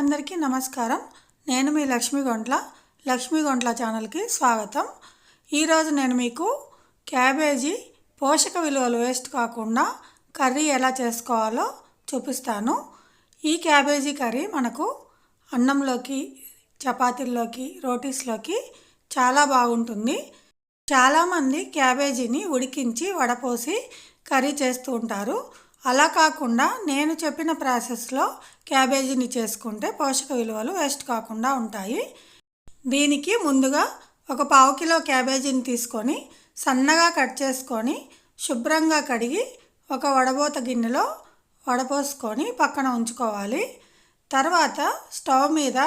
అందరికీ నమస్కారం. నేను మీ లక్ష్మీ గొంట్ల లక్ష్మీ గొంట్ల ఛానల్కి స్వాగతం. ఈరోజు నేను మీకు క్యాబేజీ పోషక విలువలు వేస్ట్ కాకుండా కర్రీ ఎలా చేసుకోవాలో చూపిస్తాను. ఈ క్యాబేజీ కర్రీ మనకు అన్నంలోకి చపాతీల్లోకి రోటీస్లోకి చాలా బాగుంటుంది. చాలామంది క్యాబేజీని ఉడికించి వడపోసి కర్రీ చేస్తూ ఉంటారు. అలా కాకుండా నేను చెప్పిన ప్రాసెస్లో క్యాబేజీని చేసుకుంటే పోషక విలువలు వేస్ట్ కాకుండా ఉంటాయి. దీనికి ముందుగా ఒక పావు కిలో క్యాబేజీని తీసుకొని సన్నగా కట్ చేసుకొని శుభ్రంగా కడిగి ఒక వడబోత గిన్నెలో వడపోసుకొని పక్కన ఉంచుకోవాలి. తర్వాత స్టవ్ మీద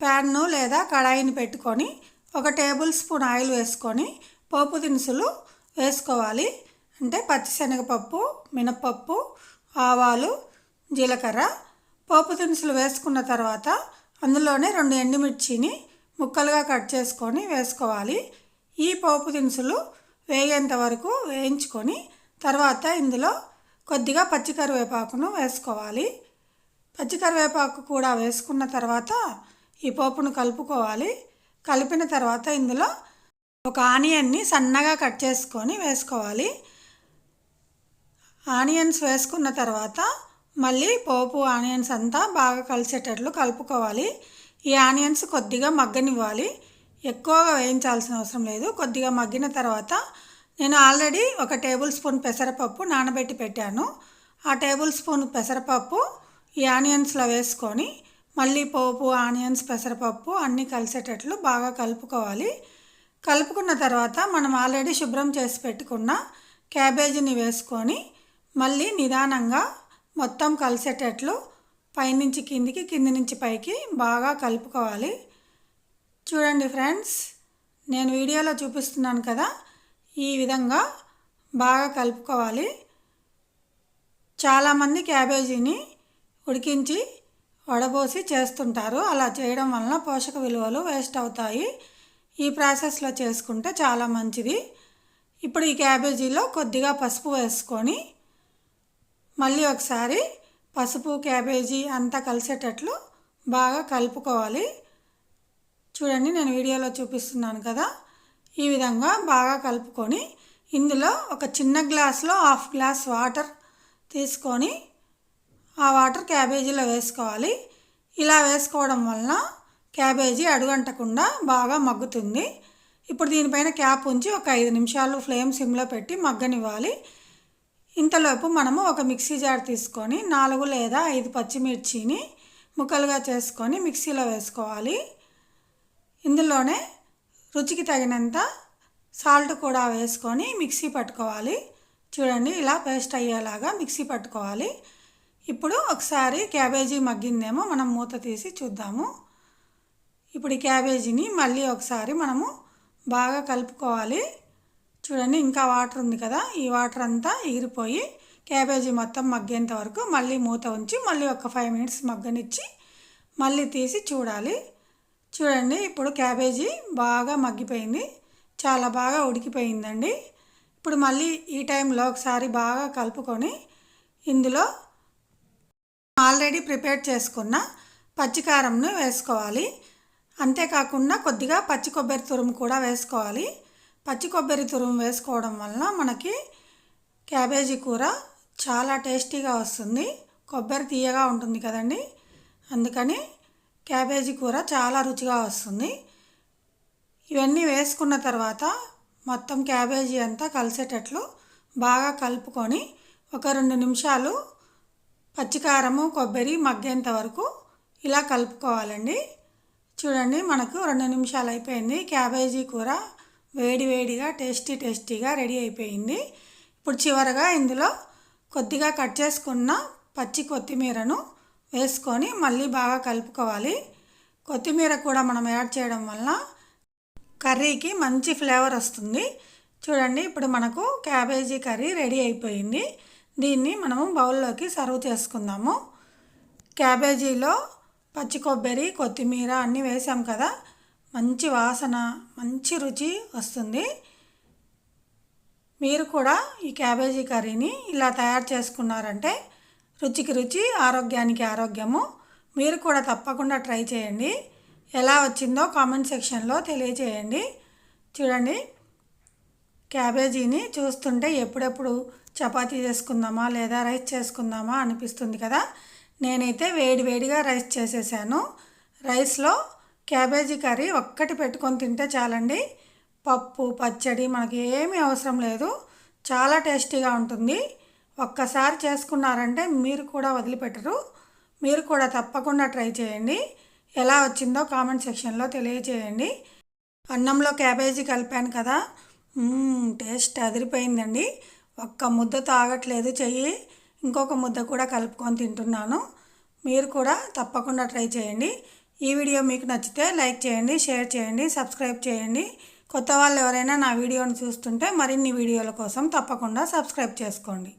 ప్యాన్ను లేదా కడాయిని పెట్టుకొని ఒక టేబుల్ స్పూన్ ఆయిల్ వేసుకొని పోపు దినుసులు వేసుకోవాలి. అంటే పచ్చిశనగపప్పు మినపప్పు ఆవాలు జీలకర్ర పోపు దినుసులు వేసుకున్న తర్వాత అందులోనే రెండు ఎండుమిర్చిని ముక్కలుగా కట్ చేసుకొని వేసుకోవాలి. ఈ పోపు దినుసులు వేగేంత వరకు వేయించుకొని తర్వాత ఇందులో కొద్దిగా పచ్చికరివేపాకును వేసుకోవాలి. పచ్చికరివేపాకు కూడా వేసుకున్న తర్వాత ఈ పోపును కలుపుకోవాలి. కలిపిన తర్వాత ఇందులో ఒక ఆనియన్ని సన్నగా కట్ చేసుకొని వేసుకోవాలి. ఆనియన్స్ వేసుకున్న తర్వాత మళ్ళీ పోపు ఆనియన్స్ అంతా బాగా కలిసేటట్లు కలుపుకోవాలి. ఈ ఆనియన్స్ కొద్దిగా మగ్గనివ్వాలి. ఎక్కువగా వేయించాల్సిన అవసరం లేదు. కొద్దిగా మగ్గిన తర్వాత నేను ఆల్రెడీ ఒక టేబుల్ స్పూన్ పెసరపప్పు నానబెట్టి పెట్టాను. ఆ టేబుల్ స్పూన్ పెసరపప్పు ఈ ఆనియన్స్లో వేసుకొని మళ్ళీ పోపు ఆనియన్స్ పెసరపప్పు అన్నీ కలిసేటట్లు బాగా కలుపుకోవాలి. కలుపుకున్న తర్వాత మనం ఆల్రెడీ శుభ్రం చేసి పెట్టుకున్న క్యాబేజీని వేసుకొని మళ్ళీ నిదానంగా మొత్తం కలిసేటట్లు పైనుంచి కిందికి కింది నుంచి పైకి బాగా కలుపుకోవాలి. చూడండి ఫ్రెండ్స్ నేను వీడియోలో చూపిస్తున్నాను కదా ఈ విధంగా బాగా కలుపుకోవాలి. చాలామంది క్యాబేజీని ఉడికించి వడబోసి చేస్తుంటారు. అలా చేయడం వలన పోషక విలువలు వేస్ట్ అవుతాయి. ఈ ప్రాసెస్లో చేసుకుంటే చాలా మంచిది. ఇప్పుడు ఈ క్యాబేజీలో కొద్దిగా పసుపు వేసుకొని మళ్ళీ ఒకసారి పసుపు క్యాబేజీ అంతా కలిసేటట్లు బాగా కలుపుకోవాలి. చూడండి నేను వీడియోలో చూపిస్తున్నాను కదా. ఈ విధంగా బాగా కలుపుకొని ఇందులో ఒక చిన్న గ్లాస్లో హాఫ్ గ్లాస్ వాటర్ తీసుకొని ఆ వాటర్ క్యాబేజీలో వేసుకోవాలి. ఇలా వేసుకోవడం వలన క్యాబేజీ అడుగంటకుండా బాగా మగ్గుతుంది. ఇప్పుడు దీనిపైన క్యాప్ ఉంచి ఒక ఐదు నిమిషాలు ఫ్లేమ్ సిమ్లో పెట్టి మగ్గనివ్వాలి. ఇంతలోపు మనము ఒక మిక్సీ జార్ తీసుకొని నాలుగు లేదా ఐదు పచ్చిమిర్చిని ముక్కలుగా చేసుకొని మిక్సీలో వేసుకోవాలి. ఇందులోనే రుచికి తగినంత సాల్ట్ కూడా వేసుకొని మిక్సీ పట్టుకోవాలి. చూడండి ఇలా పేస్ట్ అయ్యేలాగా మిక్సీ పట్టుకోవాలి. ఇప్పుడు ఒకసారి క్యాబేజీ మగ్గిందేమో మనం మూత తీసి చూద్దాము. ఇప్పుడు ఈ క్యాబేజీని మళ్ళీ ఒకసారి మనము బాగా కలుపుకోవాలి. చూడండి ఇంకా వాటర్ ఉంది కదా? ఈ వాటర్ అంతా ఎగిరిపోయి క్యాబేజీ మొత్తం మగ్గేంత వరకు మళ్ళీ మూత ఉంచి మళ్ళీ ఒక ఫైవ్ మినిట్స్ మగ్గనిచ్చి మళ్ళీ తీసి చూడాలి. చూడండి ఇప్పుడు క్యాబేజీ బాగా మగ్గిపోయింది. చాలా బాగా ఉడికిపోయిందండి. ఇప్పుడు మళ్ళీ ఈ టైంలో ఒకసారి బాగా కలుపుకొని ఇందులో ఆల్రెడీ ప్రిపేర్ చేసుకున్న పచ్చికారంను వేసుకోవాలి. అంతేకాకుండా కొద్దిగా పచ్చి కొబ్బరి తురుము కూడా వేసుకోవాలి. పచ్చి కొబ్బరి తురుము వేసుకోవడం వలన మనకి క్యాబేజీ కూర చాలా టేస్టీగా వస్తుంది. కొబ్బరి తీయగా ఉంటుంది కదండి. అందుకని క్యాబేజీ కూర చాలా రుచిగా వస్తుంది. ఇవన్నీ వేసుకున్న తర్వాత మొత్తం క్యాబేజీ అంతా కలిసేటట్లు బాగా కలుపుకొని ఒక రెండు నిమిషాలు పచ్చికారము కొబ్బరి మగ్గేంత వరకు ఇలా కలుపుకోవాలండి. చూడండి మనకు రెండు నిమిషాలు అయిపోయింది క్యాబేజీ కూర వేడివేడిగా టేస్టీ టేస్టీగా రెడీ అయిపోయింది. ఇప్పుడు చివరగా ఇందులో కొద్దిగా కట్ చేసుకున్న పచ్చి కొత్తిమీరను వేసుకొని మళ్ళీ బాగా కలుపుకోవాలి. కొత్తిమీర కూడా మనం యాడ్ చేయడం వల్ల కర్రీకి మంచి ఫ్లేవర్ వస్తుంది. చూడండి ఇప్పుడు మనకు క్యాబేజీ కర్రీ రెడీ అయిపోయింది. దీన్ని మనము బౌల్లోకి సర్వ్ చేసుకుందాము. క్యాబేజీలో పచ్చి కొబ్బరి కొత్తిమీర అన్నీ వేసాం కదా. మంచి వాసన మంచి రుచి వస్తుంది. మీరు కూడా ఈ క్యాబేజీ కర్రీని ఇలా తయారు చేసుకున్నారంటే రుచికి రుచి ఆరోగ్యానికి ఆరోగ్యము మీరు కూడా తప్పకుండా ట్రై చేయండి. ఎలా వచ్చిందో కామెంట్ సెక్షన్లో తెలియచేయండి. చూడండి క్యాబేజీని చూస్తుంటే ఎప్పుడెప్పుడు చపాతీ చేసుకుందామా లేదా రైస్ చేసుకుందామా అనిపిస్తుంది కదా. నేనైతే వేడి వేడిగా రైస్ చేసేసాను. రైస్లో క్యాబేజీ కర్రీ ఒక్కటి పెట్టుకొని తింటే చాలండి. పప్పు పచ్చడి మనకి ఏమీ అవసరం లేదు. చాలా టేస్టీగా ఉంటుంది. ఒక్కసారి చేసుకున్నారంటే మీరు కూడా వదిలిపెట్టరు. మీరు కూడా తప్పకుండా ట్రై చేయండి. ఎలా వచ్చిందో కామెంట్ సెక్షన్లో తెలియజేయండి అన్నంలో క్యాబేజీ కలిపాను కదా. టేస్ట్ అదిరిపోయిందండి. ఒక్క ముద్ద తాగట్లేదు చెయ్యి. ఇంకొక ముద్ద కూడా కలుపుకొని తింటున్నాను. మీరు కూడా తప్పకుండా ట్రై చేయండి. ఈ వీడియో మీకు నచ్చితే లైక్ చేయండి షేర్ చేయండి సబ్స్క్రైబ్ చేయండి. కొత్త వాళ్ళు ఎవరైనా నా వీడియోని చూస్తుంటే మరిన్ని వీడియోల కోసం తప్పకుండా సబ్స్క్రైబ్ చేసుకోండి.